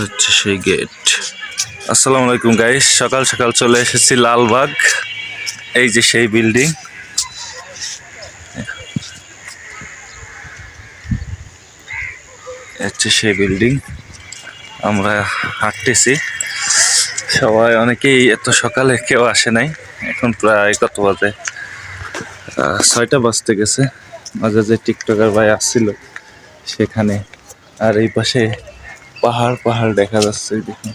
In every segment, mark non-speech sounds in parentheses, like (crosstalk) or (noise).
হচ্ছে সেই গেট আসসালামু আলাইকুম গাইস সকাল সকাল চলে এসেছি লালবাগ, এই যে সেই বিল্ডিং হচ্ছে সেই বিল্ডিং আমরা হাঁটতেছি। সবাই অনেকেই এত সকালে কেউ আসে নাই। এখন প্রায় কত বাজে? ছয়টা বাজতে গেছে। মাঝে যে টিকটকার ভাই আসছিল সেখানে। আর এই পাশে পাহাড় পাহাড় দেখা যাচ্ছে দেখুন।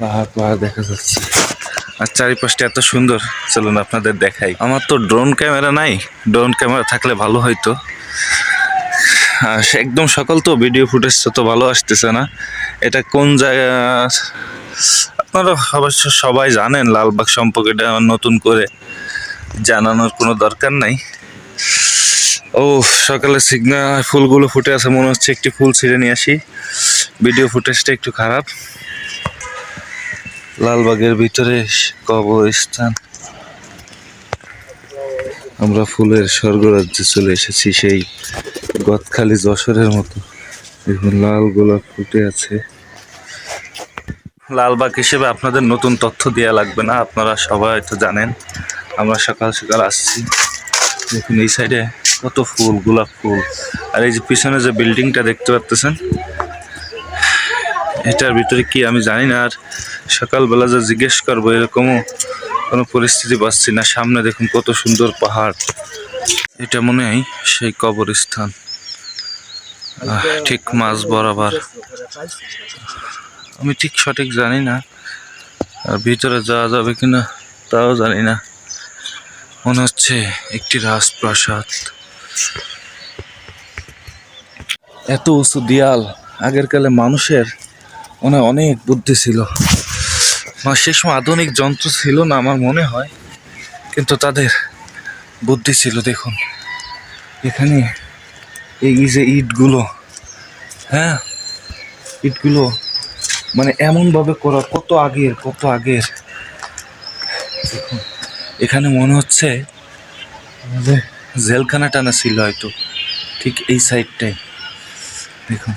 পাহাড় পাহাড় দেখা যাচ্ছে। আর চারিপাশটা এত সুন্দর, চলুন আপনাদের দেখাই। আমার তো ড্রোন ক্যামেরা নাই, ড্রোন ক্যামেরা থাকলে ভালো আর একদম সকাল তো, ভিডিও ফুটেজ তো ভালো আসতেছে না। এটা কোন জায়গা? আপনারা অবশ্য সবাই জানেন, লালবাগ সম্পর্কে এটা নতুন করে জানানোর কোনো দরকার নাই। ও, সকালে সিগনাল ফুলগুলো ফুটে আছে, মনে হচ্ছে একটি ফুল ছিঁড়ে নিয়ে আসি। ভিডিও ফুটেজটা একটু খারাপ। লালবাগের ভিতরে কবরস্থান। আমরা ফুলের স্বর্গরাজ্যে চলে এসেছি সেই গতখালি যশোরের মতো। দেখুন, লাল গোলাপ ফুটে আছে। লালবাগ হিসেবে আপনাদের নতুন তথ্য দেওয়া লাগবে না, আপনারা সবাই তো জানেন। আমরা সকাল সকাল আসছি। দেখুন, এই সাইডে কত ফুল, গোলাপ ফুল। আর এই যে পিছনে যে বিল্ডিংটা দেখতে পাচ্তেছেন এটার ভিতরে কি আমি জানি না, আর সকালবেলা যে জিজ্ঞেস করব, এরকমও কোনো পরিস্থিতি পাচ্ছি না। সামনে দেখুন কত সুন্দর পাহাড়। এটা মনে হয় সেই কবরস্থান। ঠিক মাঝ বরাবর। আমি ঠিক সঠিক জানি না, আর ভিতরে যাওয়া যাবে কিনা তাও জানি না। মনে হচ্ছে একটি রাজপ্রাসাদ। এত উঁচু দেয়াল আগের কালে মানুষের হয় অনেক বুদ্ধি ছিল। আর সে সময় আধুনিক যন্ত্র ছিল না আমার মনে হয়, কিন্তু তাদের বুদ্ধি ছিল, দেখুন। এখানে এই যে ইটগুলো হ্যাঁ? ইটগুলো মানে এমনভাবে করা, কত আগের কত আগের। দেখুন, এখানে মনে হচ্ছে জেলখানা টানা ছিল হয়তো, ঠিক এই সাইডটাই দেখুন।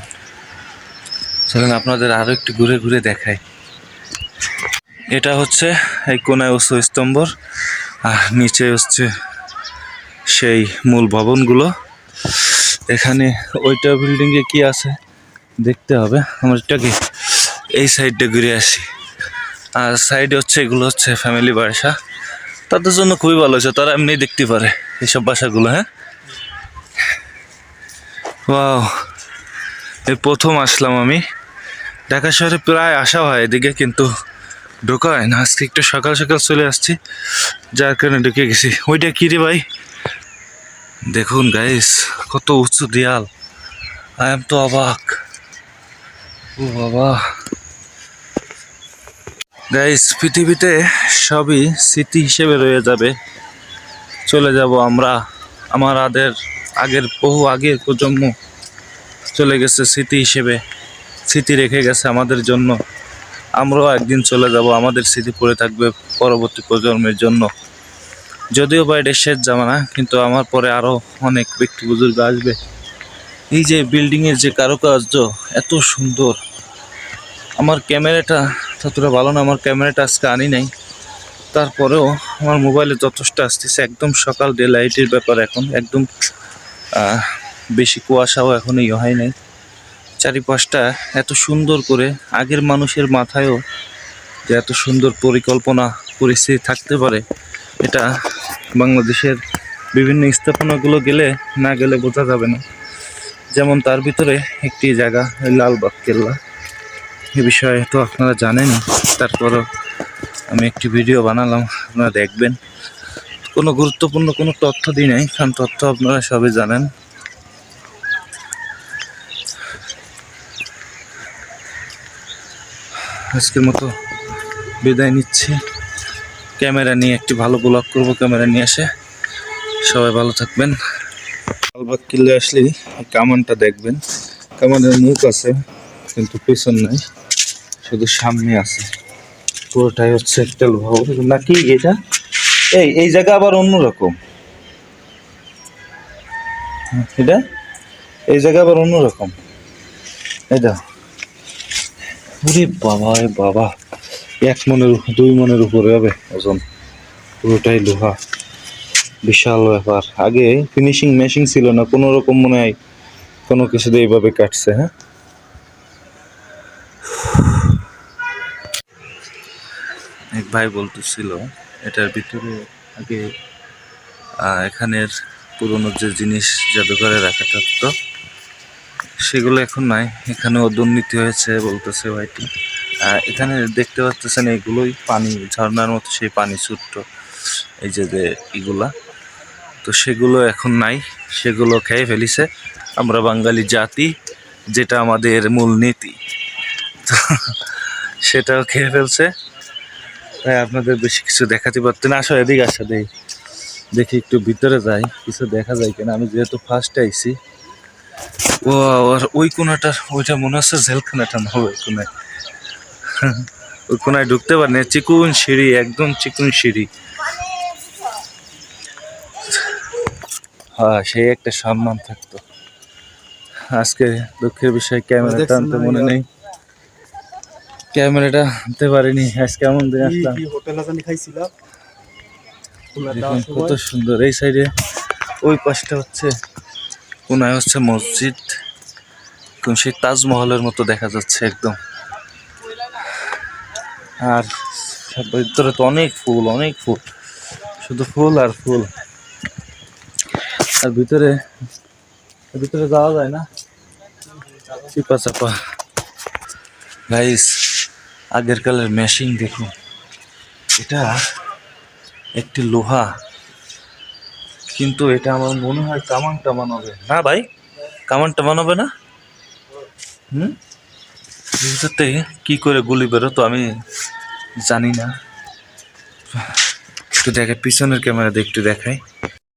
চলেন আপনাদের আরও একটু ঘুরে ঘুরে দেখাই। এটা হচ্ছে এই কোনায় উচ্চ স্তম্ভর, আর নিচে হচ্ছে সেই মূল ভবনগুলো। এখানে ওইটা বিল্ডিংয়ে কি আছে দেখতে হবে। আমার এটাকে এই সাইডটা ঘুরে আসি। আর সাইডে হচ্ছে এগুলো হচ্ছে ফ্যামিলি বাসা। তাদের জন্য খুবই ভালো হয়েছে, তারা এমনি দেখতে পারে এইসব বাসাগুলো হ্যাঁ? ওয়াও এই প্রথম আসলাম আমি। ঢাকা শহরে প্রায় আসা হয় এদিকে, কিন্তু ঢোকা হয় না। আজকে একটু সকাল সকাল চলে আসছি, যার কারণে ঢুকে গেছি। ওইটা কি রে ভাই? দেখুন গাইস কত উঁচু দেয়াল। আই এম তো অবাক। ও বাবা। গাইস পৃথিবীতে সবই স্মৃতি হিসেবে রয়ে যাবে। চলে যাব আমরা, আমার আদের আগের, বহু আগের প্রজন্ম। চলে গেছে স্মৃতি হিসেবে। স্মৃতি রেখে গেছে আমাদের জন্য। আমরাও একদিন চলে যাব, আমাদের স্মৃতি পড়ে থাকবে পরবর্তী প্রজন্মের জন্য। যদিও বা এটা শেষ জামানা, কিন্তু আমার পরে আরও অনেক ব্যক্তি বুজুর্গ আসবে। এই যে বিল্ডিংয়ের যে কারুকার্য, এত সুন্দর। আমার ক্যামেরাটা, ততটা ভালো না, আমার ক্যামেরাটা আজকে আনি নাই। তারপরেও আমার মোবাইলে যথেষ্ট আসতেছে, একদম সকাল ডে লাইটের ব্যাপার এখন, একদম বেশি কুয়াশাও এখন ইয়ে হয় নাই। চারিপাশটা এত সুন্দর করে আগের মানুষের মাথায়ও যে এত সুন্দর পরিকল্পনা পরিস্থিতি থাকতে পারে, এটা বাংলাদেশের বিভিন্ন স্থাপনাগুলো গেলে না গেলে বোঝা যাবে না। যেমন তার ভিতরে একটি জায়গা লালবাগ কেল্লা। এ বিষয়ে তো আপনারা জানেন তারপরও আমি একটি ভিডিও বানালাম, আপনারা দেখবেন। কোনো গুরুত্বপূর্ণ কোনো তথ্য দিই নাই, কারণ তথ্য আপনারা সবই জানেন। আজকের মতো বিদায় নিচ্ছি। ক্যামেরা নিয়ে একটি ভালো ব্লগ করব, ক্যামেরা নিয়ে এসে। সবাই ভালো থাকবেন। লালবাগ কিল্লে আসলেই কামানটা দেখবেন। কামানের মুখ আছে, কিন্তু পেছন নাই, শুধু সামনে আছে। পুরোটাই হচ্ছে একটা ভবন। নাকি এটা? এই এই জায়গা আবার অন্যরকম। এটা? এই জায়গা আবার অন্যরকম। দাও। ওরে বাবা বাবা। এক মনের, দুই মনের উপরে হবে ওজন। পুরোটাই লোহা। বিশাল ব্যাপার। আগে ফিনিশিং মেশিং ছিল না, কোনো রকম মনে হয় কোনো কিছু দিয়ে এইভাবে কাটছে হ্যাঁ? এক ভাই বলতেছিল, এটার ভিতরে আগে এখানের পুরনো যে জিনিস জাদুঘরে রাখা থাকতো সেগুলো এখন নাই। এখানেও দুর্নীতি হয়েছে বলতেছে ভাইটি। এখানে দেখতে পাচ্ছেন এগুলোই পানি, ঝর্ণার মতো সেই পানি ছোট্ট, এই যে যে এগুলা। তো সেগুলো এখন নাই, সেগুলো খেয়ে ফেলিছে। আমরা বাঙালি জাতি, যেটা আমাদের মূল নীতি। তো সেটাও খেয়ে ফেলছে। তাই আপনাদের বেশি কিছু দেখাতে পারতেন আসো এদিকে আসা দেই। দেখি একটু ভিতরে যাই, কিছু দেখা যায় কিনা। আমি যেহেতু ফার্স্ট আইছি। ও আর ওই কোনাটার ওইটা মনে হচ্ছে জেলখানাটা না ওই কোনায়। (laughs) ওই কোনায় ঢুকতে পারেনি চিকুন সিঁড়ি একদম চিকুন সিঁড়ি। হ্যাঁ সেই একটা সম্মান থাকতো। আজকে দুঃখের বিষয় ক্যামেরাটা আনতে মনে নেই। ক্যামেরাটা আনতে পারিনি আজকে এমন দিন আসলাম। কত সুন্দর এই সাইডে ওই পাশটা হচ্ছে কোনায় হচ্ছে মসজিদ। কোন সেই তাজমহলের মতো দেখা যাচ্ছে একদম। আর ভিতরে তো অনেক ফুল অনেক ফুল। শুধু ফুল আর ফুল। আর ভিতরে ভিতরে যাওয়া যায় না? চিপা চাপা। গাইস আগের কালের মেশিন দেখুন। এটা একটি লোহা। কিন্তু এটা আমার মনে হয় কামান টামান হবে। না ভাই কামান টামান হবে না? হুম? ভিতর থেকে কি করে গুলি বেরোতো আমি জানি না। একটু দেখে পিছনের ক্যামেরা দিয়ে একটু দেখাই।